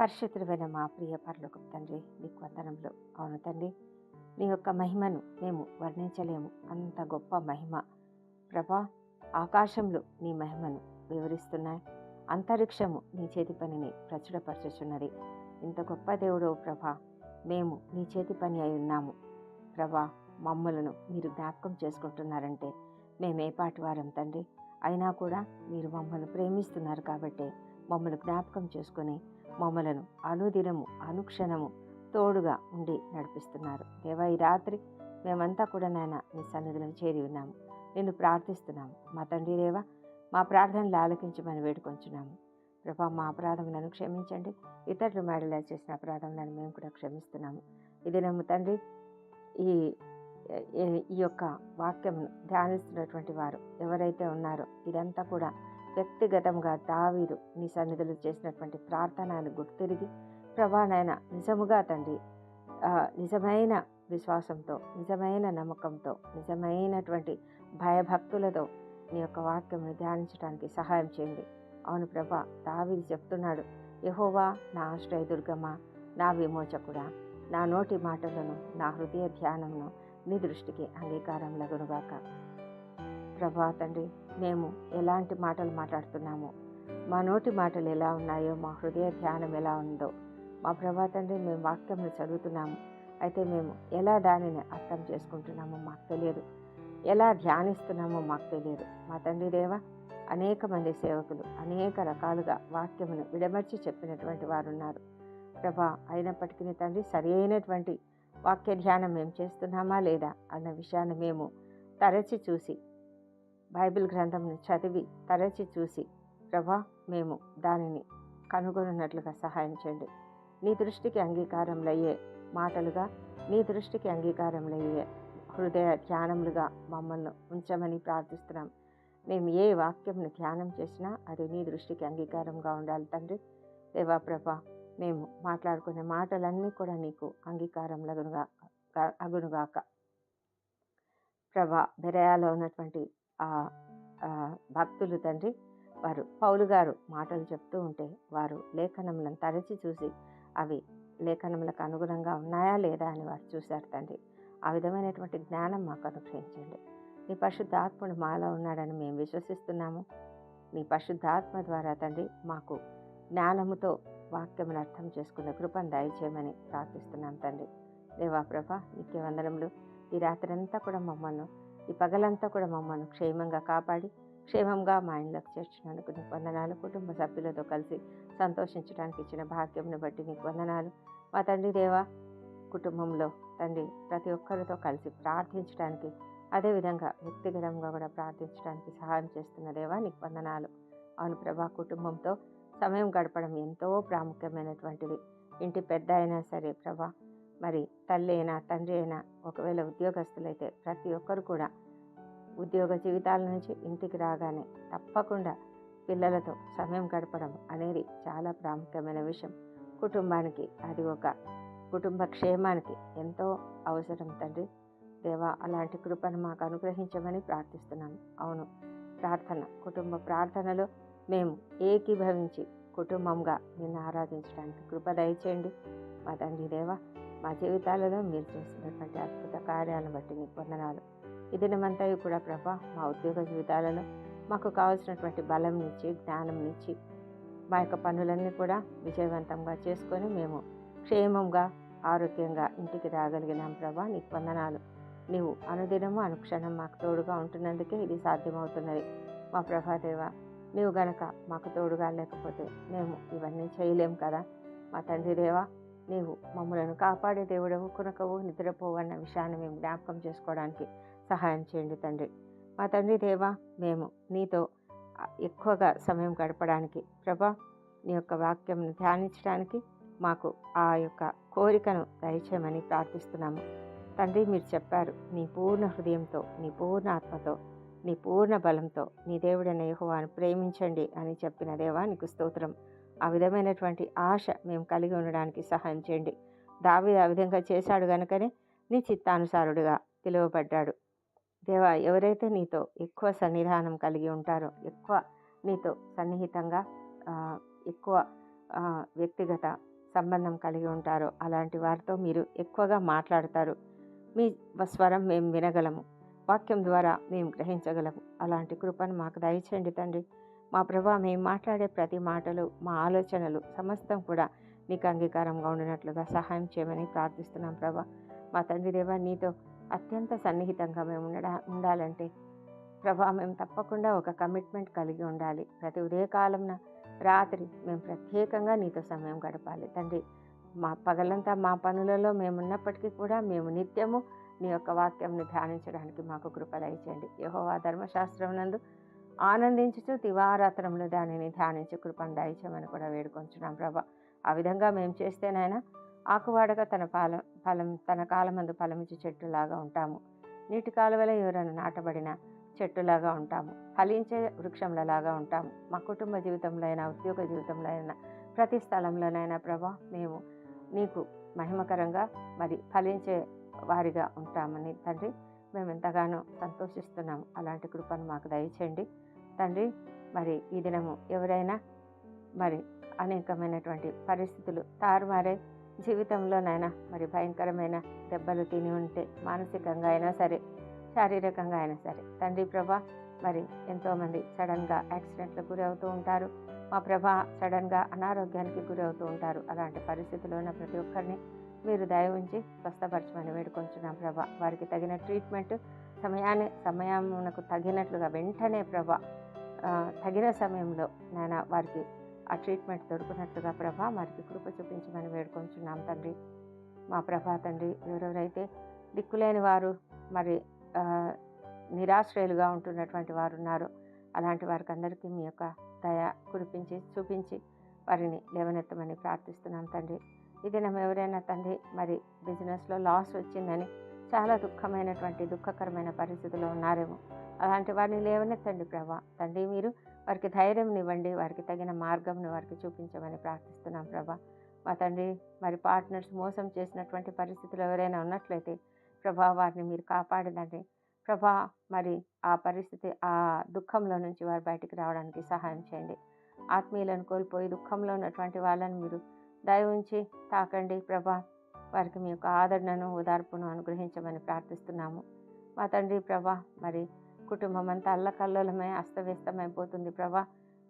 పరిశుద్ధుడైన మా ప్రియ పరలోక తండ్రి నీకు వందనములు. అవును తండ్రి నీ యొక్క మహిమను మేము వర్ణించలేము. అంత గొప్ప మహిమ. ప్రభా ఆకాశంలో నీ మహిమను వివరిస్తున్నాయి. అంతరిక్షము నీ చేతి పనిని ప్రచురపరచుచున్నది. ఇంత గొప్ప దేవుడో ప్రభా మేము నీ చేతి పని అయి ఉన్నాము. ప్రభా మమ్మలను మీరు జ్ఞాపకం చేసుకుంటున్నారంటే మేమే పాటి వారం తండ్రి? అయినా కూడా మీరు మమ్మల్ని ప్రేమిస్తున్నారు కాబట్టి మమ్మల్ని జ్ఞాపకం చేసుకొని మమ్మలను అనుదినము అనుక్షణము తోడుగా ఉండి నడిపిస్తున్నారు. దేవా ఈ రాత్రి మేమంతా కూడా నాయన నీ సన్నిధిలో చేరి ఉన్నాము. నిన్ను ప్రార్థిస్తున్నాము. మా తండ్రి దేవా మా ప్రార్థనలు ఆలకించమని వేడుకొంచున్నాము. ప్రభా మా అపరాధములను క్షమించండి. ఇతరులు మేడలా చేసిన అపరాధములను మేము కూడా క్షమిస్తున్నాము. ఇది నమ్ము తండ్రి ఈ ఈ- యొక్క వాక్యం ధ్యానిస్తున్నటువంటి వారు ఎవరైతే ఉన్నారో ఇదంతా కూడా వ్యక్తిగతంగా దావీదు నీ సన్నిధిలో చేసినటువంటి ప్రార్థన అని గుర్తిరిగి ప్రభా నాయన నిజముగా తండ్రి నిజమైన విశ్వాసంతో నిజమైన నమ్మకంతో నిజమైనటువంటి భయభక్తులతో నీ యొక్క వాక్యంను ధ్యానించడానికి సహాయం చేయండి. అవును ప్రభా దావీది చెప్తున్నాడు యహోవా నా ఆశ్రయదుర్గమా నా విమోచకుడా నా నోటి మాటలను నా హృదయ ధ్యానమును నీ దృష్టికి అంగీకారం లగునుగాక ప్రభా తండ్రి మేము ఎలాంటి మాటలు మాట్లాడుతున్నామో? మా నోటి మాటలు ఎలా ఉన్నాయో మా హృదయ ధ్యానం ఎలా ఉందో మా ప్రభా తండ్రి మేము వాక్యంను చదువుతున్నాము. అయితే మేము ఎలా దానిని అర్థం చేసుకుంటున్నామో మాకు తెలియదు. ఎలా ధ్యానిస్తున్నామో మాకు తెలియదు. మా తండ్రి దేవ అనేక మంది సేవకులు అనేక రకాలుగా వాక్యమును విడమర్చి చెప్పినటువంటి వారు ఉన్నారు ప్రభా అయినప్పటికీ తండ్రి సరి అయినటువంటి వాక్య ధ్యానం మేము చేస్తున్నామా లేదా అన్న విషయాన్ని మేము తరచి చూసి బైబిల్ గ్రంథంను చదివి తరచి చూసి ప్రభా మేము దానిని కనుగొనున్నట్లుగా సహాయం చేయండి. నీ దృష్టికి అంగీకారంలయ్యే మాటలుగా నీ దృష్టికి అంగీకారంలయ్యే హృదయ ధ్యానములుగా మమ్మల్ని ఉంచమని ప్రార్థిస్తున్నాం. మేము ఏ వాక్యంను ధ్యానం చేసినా అది నీ దృష్టికి అంగీకారంగా ఉండాలి తండ్రి. దేవాప్రభ మేము మాట్లాడుకునే మాటలన్నీ కూడా నీకు అంగీకారం లగునుగా అగునుగాక. ప్రభా బెరయాలో ఉన్నటువంటి భక్తులు తండ్రి వారు పౌలు గారు మాటలు చెప్తూ ఉంటే వారు లేఖనములను తరచి చూసి అవి లేఖనములకు అనుగుణంగా ఉన్నాయా లేదా అని వారు చూశారు తండ్రి. ఆ విధమైనటువంటి జ్ఞానం మాకు అనుగ్రహించండి. నీ పరిశుద్ధాత్ముడు మాలో ఉన్నాడని మేము విశ్వసిస్తున్నాము. నీ పరిశుద్ధాత్మ ద్వారా తండ్రి మాకు జ్ఞానముతో వాక్యమును అర్థం చేసుకునే కృపను దయచేయమని ప్రార్థిస్తున్నాం తండ్రి. దేవా ప్రభ నిత్య వందనములు. ఈ రాత్రి అంతా కూడా మమ్మల్ని ఈ పగలంతా కూడా మమ్మల్ని క్షేమంగా కాపాడి క్షేమంగా మా ఇంట్లోకి చేర్చినందుకు నీకు వందనాలు. కుటుంబ సభ్యులతో కలిసి సంతోషించడానికి ఇచ్చిన భాగ్యంను బట్టి నీకు వందనాలు. మా తండ్రి దేవా కుటుంబంలో తండ్రి ప్రతి ఒక్కరితో కలిసి ప్రార్థించడానికి అదేవిధంగా వ్యక్తిగతంగా కూడా ప్రార్థించడానికి సహాయం చేస్తున్న దేవా నీకు వందనాలు. అవును ప్రభా కుటుంబంతో సమయం గడపడం ఎంతో ప్రాముఖ్యమైనటువంటిది. ఇంటి పెద్ద అయినా సరే ప్రభా మరి తల్లి అయినా తండ్రి అయినా ఒకవేళ ఉద్యోగస్తులైతే ప్రతి ఒక్కరు కూడా ఉద్యోగ జీవితాల నుంచి ఇంటికి రాగానే తప్పకుండా పిల్లలతో సమయం గడపడం అనేది చాలా ప్రాముఖ్యమైన విషయం. కుటుంబానికి అది ఒక కుటుంబ క్షేమానికి ఎంతో అవసరం తండ్రి. దేవా అలాంటి కృపను మాకు అనుగ్రహించమని ప్రార్థిస్తున్నాను. అవును ప్రార్థన కుటుంబ ప్రార్థనలో మేము ఏకీభవించి కుటుంబంగా నిన్ను ఆరాధించడానికి కృప దయచేయండి. మా తండ్రి దేవా మా జీవితాలలో మీరు చేస్తున్నటువంటి అద్భుత కార్యాలను బట్టి నీకు వందనాలు. ఈ దినమంతయు కూడా ప్రభా మా ఉద్యోగ జీవితాలలో మాకు కావాల్సినటువంటి బలం ఇచ్చి జ్ఞానం ఇచ్చి మా యొక్క పనులన్నీ కూడా విజయవంతంగా చేసుకొని మేము క్షేమంగా ఆరోగ్యంగా ఇంటికి రాగలిగినాం ప్రభా నీకు వందనాలు. నీవు అనుదినము అనుక్షణం మాకు తోడుగా ఉంటున్నందుకే ఇది సాధ్యమవుతున్నది. మా ప్రభాదేవ నీవు గనక మాకు తోడుగా లేకపోతే మేము ఇవన్నీ చేయలేం కదా. మా తండ్రి దేవా నీవు మమ్మలను కాపాడే దేవుడవు కునకవు నిద్రపోవు అన్న విషయాన్ని మేము జ్ఞాపకం చేసుకోవడానికి సహాయం చేయండి తండ్రి. మా తండ్రి దేవా మేము నీతో ఎక్కువగా సమయం గడపడానికి ప్రభా నీ యొక్క వాక్యం ధ్యానించడానికి మాకు ఆ యొక్క కోరికను దయచేయమని ప్రార్థిస్తున్నాము. తండ్రి మీరు చెప్పారు నీ పూర్ణ హృదయంతో నీ పూర్ణ ఆత్మతో నీ పూర్ణ బలంతో నీ దేవుడైన యహోవాను ప్రేమించండి అని చెప్పిన దేవా నీకు స్తోత్రం. ఆ విధమైనటువంటి ఆశ మేము కలిగి ఉండడానికి సహాయం చేయండి. దావి ఆ విధంగా చేశాడు కనుకనే నీ చిత్తానుసారుడుగా పిలువబడ్డాడు. దేవా ఎవరైతే నీతో ఎక్కువ సన్నిధానం కలిగి ఉంటారో ఎక్కువ నీతో సన్నిహితంగా ఎక్కువ వ్యక్తిగత సంబంధం కలిగి ఉంటారో అలాంటి వారితో మీరు ఎక్కువగా మాట్లాడతారు. మీ స్వరం మేము వినగలము. వాక్యం ద్వారా మేము గ్రహించగలము. అలాంటి కృపను మాకు దయచేయండి తండ్రి. మా ప్రభా మేము మాట్లాడే ప్రతి మాటలు మా ఆలోచనలు సమస్తం కూడా నీకు అంగీకారంగా ఉండినట్లుగా సహాయం చేయమని ప్రార్థిస్తున్నాం ప్రభా. మా తండ్రి దేవా నీతో అత్యంత సన్నిహితంగా మేము ఉండడా ఉండాలంటే ప్రభా మేము తప్పకుండా ఒక కమిట్మెంట్ కలిగి ఉండాలి. ప్రతి ఉదయకాలంన రాత్రి మేము ప్రత్యేకంగా నీతో సమయం గడపాలి. తండ్రి మా పగలంతా మా పనులలో మేము ఉన్నప్పటికీ కూడా మేము నిత్యము నీ యొక్క వాక్యంని ధ్యానించడానికి మాకు కృప దయచేయండి. యహోవా ధర్మశాస్త్రం నందు ఆనందించుచు దివారాత్రంలో దానిని ధ్యానించి కృపను దయచేయమని కూడా వేడుకొంచున్నాం ప్రభా. ఆ విధంగా మేము చేస్తేనైనా ఆకువాడగా తన పాల ఫలం తన కాలమందు ఫలమిచ్చి చెట్టులాగా ఉంటాము. నీటి కాలువలో ఎవరైనా నాటబడిన చెట్టులాగా ఉంటాము. ఫలించే వృక్షంలలాగా ఉంటాము. మా కుటుంబ జీవితంలో అయినా ఉద్యోగ జీవితంలో అయినా ప్రతి స్థలంలోనైనా ప్రభా మేము నీకు మహిమకరంగా మరి ఫలించే వారిగా ఉంటామని తండ్రి మేము ఎంతగానో సంతోషిస్తున్నాము. అలాంటి కృపను మాకు దయచేయండి. తండ్రి మరి ఈ దినము ఎవరైనా మరి అనేకమైనటువంటి పరిస్థితులు తారుమారే జీవితంలోనైనా మరి భయంకరమైన దెబ్బలు తిని ఉంటే మానసికంగా అయినా సరే శారీరకంగా అయినా సరే తండ్రి ప్రభా మరి ఎంతోమంది సడన్గా యాక్సిడెంట్లకు గురి అవుతూ ఉంటారు. మా ప్రభా సడన్గా అనారోగ్యానికి గురి అవుతూ ఉంటారు. అలాంటి పరిస్థితుల్లో ఉన్న ప్రతి ఒక్కరిని మీరు దయ ఉంచి స్వస్థపరచమని వేడుకొంచున్నాం ప్రభా. వారికి తగిన ట్రీట్మెంట్ సమయాన్ని సమయమునకు తగినట్లుగా వెంటనే ప్రభా తగిన సమయంలో నాయన వారికి ఆ ట్రీట్మెంట్ దొరికినట్లుగా ప్రభా వారికి కృప చూపించమని వేడుకొంచున్నాం తండ్రి. మా ప్రభా తండ్రి ఎవరెవరైతే దిక్కులేని వారు మరి నిరాశ్రయులుగా ఉంటున్నటువంటి వారు ఉన్నారు అలాంటి వారికి అందరికీ మీ యొక్క దయ కురిపించి చూపించి వారిని లేవనెత్తమని ప్రార్థిస్తున్నాం తండ్రి. ఇది నమ్మ ఎవరైనా తండ్రి మరి బిజినెస్లో లాస్ వచ్చిందని చాలా దుఃఖమైనటువంటి దుఃఖకరమైన పరిస్థితిలో ఉన్నారేమో అలాంటి వారిని లేవనెత్తండి ప్రభా. తండ్రి మీరు వారికి ధైర్యం ఇవ్వండి వారికి తగిన మార్గంను వారికి చూపించమని ప్రార్థిస్తున్నాం ప్రభా. మా తండ్రి మరి పార్ట్నర్స్ మోసం చేసినటువంటి పరిస్థితులు ఎవరైనా ఉన్నట్లయితే ప్రభా వారిని మీరు కాపాడదండి. ప్రభా మరి ఆ పరిస్థితి ఆ దుఃఖంలో నుంచి వారు బయటికి రావడానికి సహాయం చేయండి. ఆత్మీయులను కోల్పోయి దుఃఖంలో ఉన్నటువంటి వాళ్ళని మీరు దయ ఉంచి తాకండి ప్రభా. వారికి మీ యొక్క ఆదరణను ఓదార్పును అనుగ్రహించమని ప్రార్థిస్తున్నాము. మా తండ్రి ప్రభా మరి కుటుంబం అంతా అల్లకల్లోలమై అస్తవ్యస్తమైపోతుంది. ప్రభా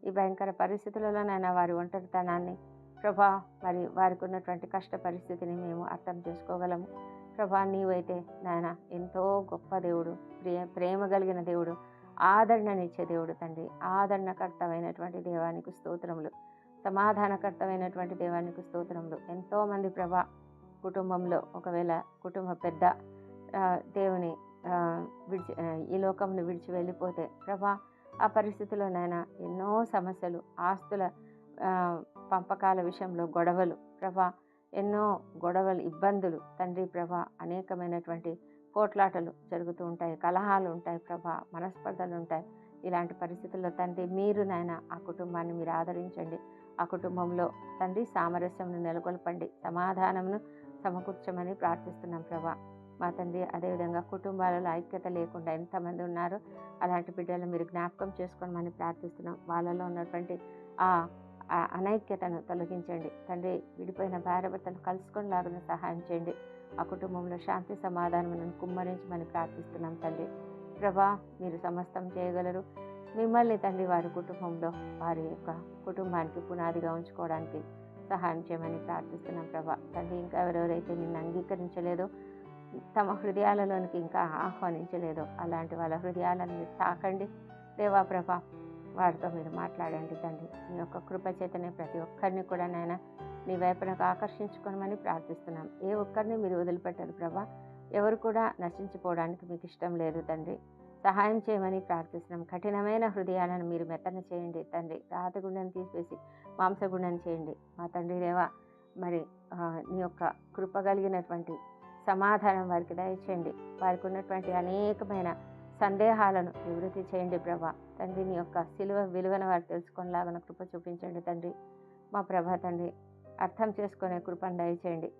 ఈ భయంకర పరిస్థితులలోనైనా వారి ఒంటరితనాన్ని ప్రభా మరి వారికి ఉన్నటువంటి కష్ట పరిస్థితిని మేము అర్థం చేసుకోగలము. ప్రభా నీవైతే నాయన ఎంతో గొప్ప దేవుడు ప్రియ ప్రేమ కలిగిన దేవుడు ఆదరణనిచ్చే దేవుడు తండ్రి. ఆదరణకర్తమైనటువంటి దేవానికి స్తోత్రములు సమాధానకర్తమైనటువంటి దేవానికి స్తోత్రములు. ఎంతోమంది ప్రభా కుటుంబంలో ఒకవేళ కుటుంబ పెద్ద దేవుని విడిచి ఈ లోకంను విడిచి వెళ్ళిపోతే ప్రభా ఆ పరిస్థితిలోనైనా ఎన్నో సమస్యలు ఆస్తుల పంపకాల విషయంలో గొడవలు ప్రభా ఎన్నో గొడవలు ఇబ్బందులు తండ్రి ప్రభ అనేకమైనటువంటి పోట్లాటలు జరుగుతూ ఉంటాయి కలహాలు ఉంటాయి ప్రభ మనస్పర్ధలు ఉంటాయి. ఇలాంటి పరిస్థితుల్లో తండ్రి మీరు నాయన ఆ కుటుంబాన్ని మీరు ఆదరించండి. ఆ కుటుంబంలో తండ్రి సామరస్యంను నెలకొల్పండి సమాధానంను సమకూర్చమని ప్రార్థిస్తున్నాం ప్రభా. మా తండ్రి అదేవిధంగా కుటుంబాలలో ఐక్యత లేకుండా ఎంతమంది ఉన్నారో అలాంటి బిడ్డలు మీరు జ్ఞాపకం చేసుకోమని ప్రార్థిస్తున్నాం. వాళ్ళలో ఉన్నటువంటి ఆ అనైక్యతను తొలగించండి. తండ్రి విడిపోయిన భార్యభర్తను కలుసుకునేలాగా సహాయం చేయండి. ఆ కుటుంబంలో శాంతి సమాధానం కుమ్మరించమని ప్రార్థిస్తున్నాం తండ్రి. ప్రభా మీరు సమస్తం చేయగలరు. మిమ్మల్ని తండ్రి వారి కుటుంబంలో వారి యొక్క కుటుంబానికి పునాదిగా ఉంచుకోవడానికి సహాయం చేయమని ప్రార్థిస్తున్నాం ప్రభా. తండ్రి ఇంకా ఎవరెవరైతే నిన్ను అంగీకరించలేదో తమ హృదయాలలోనికి ఇంకా ఆహ్వానించలేదు. అలాంటి వాళ్ళ హృదయాలను మీరు తాకండి. దేవా ప్రభా వారితో మీరు మాట్లాడండి తండ్రి. మీ యొక్క కృపచేతనే ప్రతి ఒక్కరిని కూడా నాయన నీ వైపునకు ఆకర్షించుకోమని ప్రార్థిస్తున్నాం. ఏ ఒక్కరిని మీరు వదిలిపెట్టరు ప్రభా. ఎవరు కూడా నశించిపోవడానికి మీకు ఇష్టం లేదు తండ్రి. సహాయం చేయమని ప్రార్థిస్తున్నాం. కఠినమైన హృదయాలను మీరు మెత్తన చేయండి తండ్రి. రాతగుండని తీసివేసి మాంసగుండని చేయండి. మా తండ్రి దేవా మరి నీ యొక్క కృప కలిగినటువంటి సమాధానం వారికి దయచేయండి. వారికి ఉన్నటువంటి అనేకమైన సందేహాలను నివృత్తి చేయండి ప్రభా. తండ్రి నీ యొక్క సిలువ విలువను వారు తెలుసుకునేలాగా కృప చూపించండి తండ్రి. మా ప్రభా తండ్రి అర్థం చేసుకునే కృపను దయచేయండి.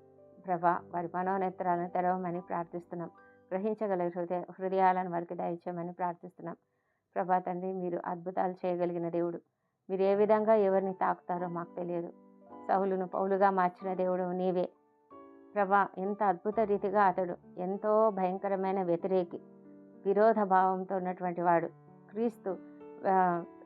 ప్రభా వారి మనోనేత్రాలను తెరవమని ప్రార్థిస్తున్నాం. గ్రహించగల హృదయ హృదయాలను వారికి దయచేయమని ప్రార్థిస్తున్నాం. ప్రభా తండ్రి మీరు అద్భుతాలు చేయగలిగిన దేవుడు. మీరు ఏ విధంగా ఎవరిని తాకుతారో మాకు తెలియదు. సౌలును పౌలుగా మార్చిన దేవుడు నీవే. ప్రభా ఎంత అద్భుత రీతిగా అతడు ఎంతో భయంకరమైన వ్యతిరేకి విరోధ భావంతో ఉన్నటువంటి వాడు. క్రీస్తు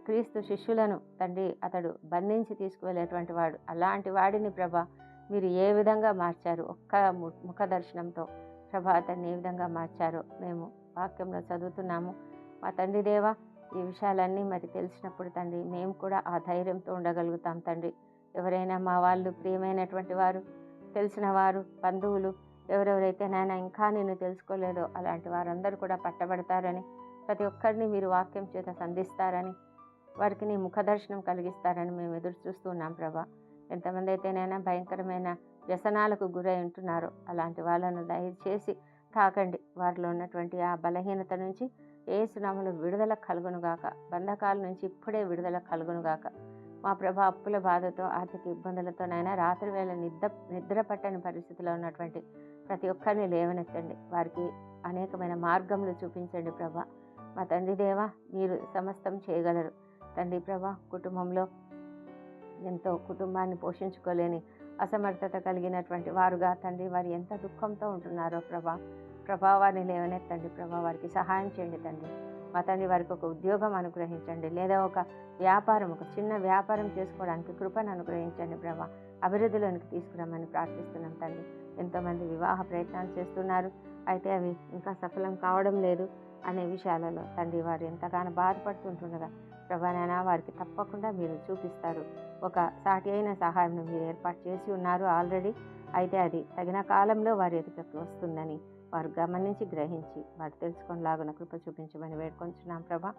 క్రీస్తు శిష్యులను తండ్రి అతడు బంధించి తీసుకువెళ్ళేటువంటి వాడు. అలాంటి వాడిని ప్రభా మీరు ఏ విధంగా మార్చారు? ఒక్క ము- ముఖ దర్శనంతో ప్రభ అతన్ని ఏ విధంగా మార్చారో మేము వాక్యంలో చదువుతున్నాము. మా తండ్రి దేవా ఈ విషయాలన్నీ మరి తెలిసినప్పుడు తండ్రి మేము కూడా ఆ ధైర్యంతో ఉండగలుగుతాం తండ్రి. ఎవరైనా మా వాళ్ళు ప్రియమైనటువంటి వారు తెలిసిన వారు బంధువులు ఎవరెవరైతే నాయన ఇంకా నేను తెలుసుకోలేదో అలాంటి వారందరూ కూడా పట్టబడతారని ప్రతి ఒక్కరిని మీరు వాక్యం చేత సంధిస్తారని వారికి నీ ముఖదర్శనం కలిగిస్తారని మేము ఎదురు చూస్తున్నాం ప్రభా. ఎంతమంది అయితేనైనా భయంకరమైన వ్యసనాలకు గురై ఉంటున్నారో అలాంటి వాళ్ళను దయచేసి తాకండి. వారిలో ఉన్నటువంటి ఆ బలహీనత నుంచి ఏ సునామలు విడుదల కలుగునుగాక. బంధకాల నుంచి ఇప్పుడే విడుదల కలుగునుగాక. మా ప్రభ అప్పుల బాధతో ఆర్థిక ఇబ్బందులతోనైనా రాత్రి వేళ నిద్ర నిద్ర పట్టని పరిస్థితిలో ఉన్నటువంటి ప్రతి ఒక్కరిని లేవనెత్తండి. వారికి అనేకమైన మార్గములు చూపించండి ప్రభ. మా తండ్రి దేవ మీరు సమస్తం చేయగలరు. తండ్రి ప్రభ కుటుంబంలో ఎంతో కుటుంబాన్ని పోషించుకోలేని అసమర్థత కలిగినటువంటి వారుగా తండ్రి వారు ఎంత దుఃఖంతో ఉంటున్నారో ప్రభా. ప్రభా వారిని లేవనెత్తండి. ప్రభా వారికి సహాయం చేయండి తండ్రి. మా తండ్రి వారికి ఒక ఉద్యోగం అనుగ్రహించండి. లేదా ఒక వ్యాపారం ఒక చిన్న వ్యాపారం చేసుకోవడానికి కృపను అనుగ్రహించండి ప్రభా. అభివృద్ధిలోనికి తీసుకురమ్మని ప్రార్థిస్తున్నాం తండ్రి. ఎంతోమంది వివాహ ప్రయత్నాలు చేస్తున్నారు. అయితే అవి ఇంకా సఫలం కావడం లేదు అనే విషయాలలో తండ్రి వారు ఎంతగానో బాధపడుతుంటుండగా ప్రభానైనా వారికి తప్పకుండా మీరు చూపిస్తారు. ఒక సాటి అయిన సహాయం మీరు ఏర్పాటు చేసి ఉన్నారు ఆల్రెడీ. అయితే అది తగిన కాలంలో వారి ఎదుటకు వస్తుందని వారు గమనించి గ్రహించి వారు తెలుసుకొనిలాగున కృప చూపించమని వేడుకొంచున్నాం ప్రభా.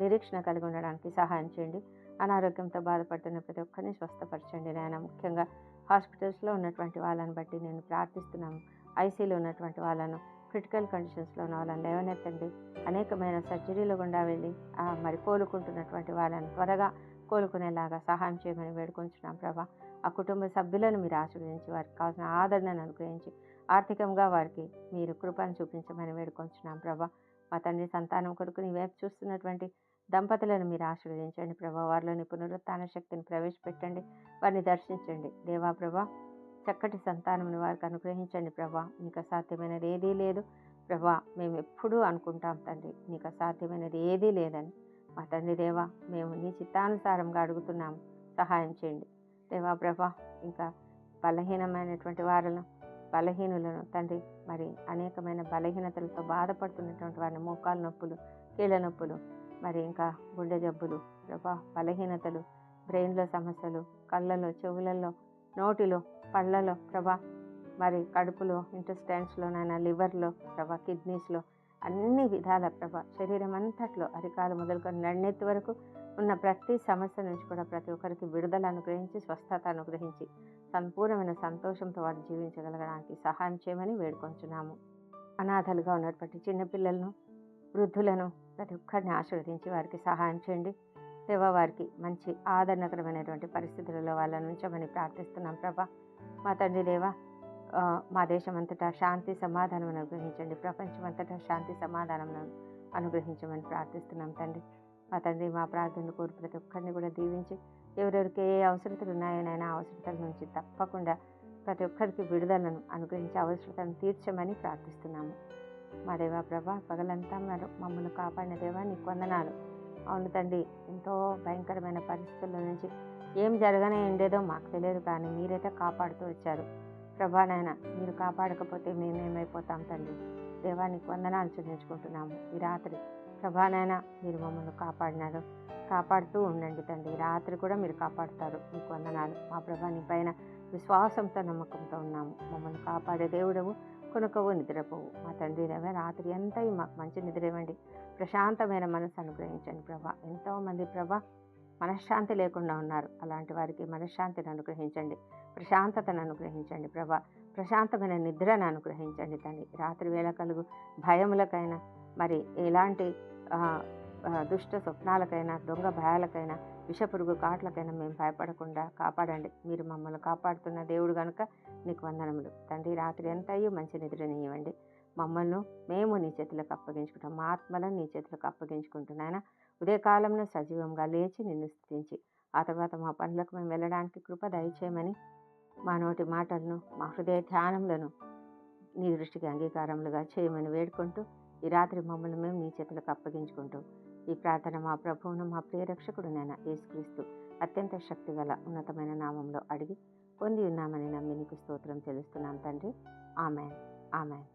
నిరీక్షణ కలిగి ఉండడానికి సహాయం చేయండి. అనారోగ్యంతో బాధపడుతున్న ప్రతి ఒక్కరిని స్వస్థపరచండి నాయన. ముఖ్యంగా హాస్పిటల్స్లో ఉన్నటువంటి వాళ్ళని బట్టి నేను ప్రార్థిస్తున్నాను. ఐసీలో ఉన్నటువంటి వాళ్ళను క్రిటికల్ కండిషన్స్లో ఉన్న వాళ్ళని లేవనెత్తండి. అనేకమైన సర్జరీలు గుండా వెళ్ళి మరి కోలుకుంటున్నటువంటి వాళ్ళని త్వరగా కోలుకునేలాగా సహాయం చేయమని వేడుకొంచున్నాం ప్రభా. ఆ కుటుంబ సభ్యులను మీరు ఆశీర్వదించి వారికి కావాల్సిన ఆదరణను అనుగ్రహించి ఆర్థికంగా వారికి మీరు కృపను చూపించమని వేడుకొంచున్నాం ప్రభా. మా తండ్రి సంతానం కొడుకు నీ వైపు చూస్తున్నటువంటి దంపతులను మీరు ఆశీర్వదించండి ప్రభా. వారిలోని పునరుత్న శక్తిని ప్రవేశపెట్టండి వారిని దర్శించండి. దేవా ప్రభా చక్కటి సంతానం వారికి అనుగ్రహించండి ప్రభా. మీకు అసాధ్యమైనది ఏదీ లేదు ప్రభా. మేము ఎప్పుడూ అనుకుంటాం తండ్రి నీకు అసాధ్యమైనది ఏదీ లేదని. మా తండ్రి దేవా మేము నీ చిత్తానుసారంగా అడుగుతున్నాము సహాయం చేయండి. దేవా ప్రభా ఇంకా బలహీనమైనటువంటి వారిని బలహీనులను తండ్రి మరి అనేకమైన బలహీనతలతో బాధపడుతున్నటువంటి వారిని మోకాలు నొప్పులు కీళ్ళ నొప్పులు మరి ఇంకా గుండె జబ్బులు ప్రభా బలహీనతలు బ్రెయిన్లో సమస్యలు కళ్ళలో చెవులలో నోటిలో పళ్ళలో ప్రభా మరి కడుపులో ఇంటెస్టైన్స్లోనైనా లివర్లో ప్రభా కిడ్నీస్లో అన్ని విధాల ప్రభ శరీరం అంతట్లో అరికాలు మొదలుకొని నడినెత్తి వరకు ఉన్న ప్రతి సమస్య నుంచి కూడా ప్రతి ఒక్కరికి విడుదల అనుగ్రహించి స్వస్థత అనుగ్రహించి సంపూర్ణమైన సంతోషంతో వారు జీవించగలగడానికి సహాయం చేయమని వేడుకొంచున్నాము. అనాథలుగా ఉన్నటువంటి చిన్నపిల్లలను వృద్ధులను ప్రతి ఒక్కరిని ఆశీర్వదించి వారికి సహాయం చేయండి. దేవా వారికి మంచి ఆదరణకరమైనటువంటి పరిస్థితులలో వాళ్ళని ఉంచమని ప్రార్థిస్తున్నాం ప్రభా. మా తండ్రి దేవా మా దేశం అంతటా శాంతి సమాధానం అనుగ్రహించండి. ప్రపంచం అంతటా శాంతి సమాధానం అనుగ్రహించమని ప్రార్థిస్తున్నాం తండ్రి. మా తండ్రి మా ప్రార్థనలు కోరి ప్రతి ఒక్కరిని కూడా దీవించి ఎవరెవరికి ఏ అవసరతలు ఉన్నాయనైనా అవసరతల నుంచి తప్పకుండా ప్రతి ఒక్కరికి విడుదలను అనుగ్రహించి అవసరతను తీర్చమని ప్రార్థిస్తున్నాము. మా దేవా ప్రభా పగలంతా మరి మమ్మల్ని కాపాడిన దేవా నీకు వందనాలు. అవును తండ్రి ఎంతో భయంకరమైన పరిస్థితుల నుంచి ఏం జరగనే ఉండేదో మాకు తెలియదు కానీ మీరైతే కాపాడుతూ వచ్చారు. ప్రభా నాయన మీరు కాపాడకపోతే మేమేమైపోతాం తండ్రి. దేవానికి వందనాలు చెల్లించుకుంటున్నాము. ఈ రాత్రి ప్రభానైనా మీరు మమ్మల్ని కాపాడినారు. కాపాడుతూ ఉండండి తండ్రి. రాత్రి కూడా మీరు కాపాడుతారు. మీకు వందనాలు. మా ప్రభా నీ పైన విశ్వాసంతో నమ్మకంతో ఉన్నాము. మమ్మల్ని కాపాడే దేవుడవు కొనుకవు నిద్రపోవు. మా తండ్రి దేవ రాత్రి అంతా మాకు మంచి నిద్ర ఇవ్వండి. ప్రశాంతమైన మనసు అనుగ్రహించండి ప్రభా. ఎంతోమంది ప్రభా మనశ్శాంతి లేకుండా ఉన్నారు. అలాంటి వారికి మనశ్శాంతిని అనుగ్రహించండి. ప్రశాంతతను అనుగ్రహించండి ప్రభా. ప్రశాంతమైన నిద్రను అనుగ్రహించండి తండ్రి. రాత్రి వేళ కలుగు భయములకైనా మరి ఎలాంటి దుష్ట స్వప్నాలకైనా దొంగ భయాలకైనా విషపురుగు కాట్లకైనా మేము భయపడకుండా కాపాడండి. మీరు మమ్మల్ని కాపాడుతున్న దేవుడు కనుక నీకు వందనములు. తండ్రి రాత్రి ఎంత అయ్యో మంచి నిద్రనివ్వండి మమ్మల్ని మేము నీ చేతులకు అప్పగించుకుంటాం. మా ఆత్మలను నీ చేతులకు అప్పగించుకుంటున్నాయన ఉదయకాలంలో సజీవంగా లేచి నిన్ను స్థుతించి ఆ తర్వాత మా పనులకు మేము వెళ్ళడానికి కృప దయచేయమని మా నోటి మాటలను మా హృదయ ధ్యానములను నీ దృష్టికి అంగీకారములుగా చేయమని వేడుకుంటూ ఈ రాత్రి మమ్మల్ని మేము నీ చేతులకు అప్పగించుకుంటూ ఈ ప్రార్థన మా ప్రభువును మా ప్రియ రక్షకుడునైన యేసుక్రీస్తు అత్యంత శక్తిగల ఉన్నతమైన నామంలో అడిగి పొంది ఉన్నామని నమ్మి నీకు స్తోత్రం తెలుస్తున్నాం తండ్రి. ఆమెన్. ఆమెన్.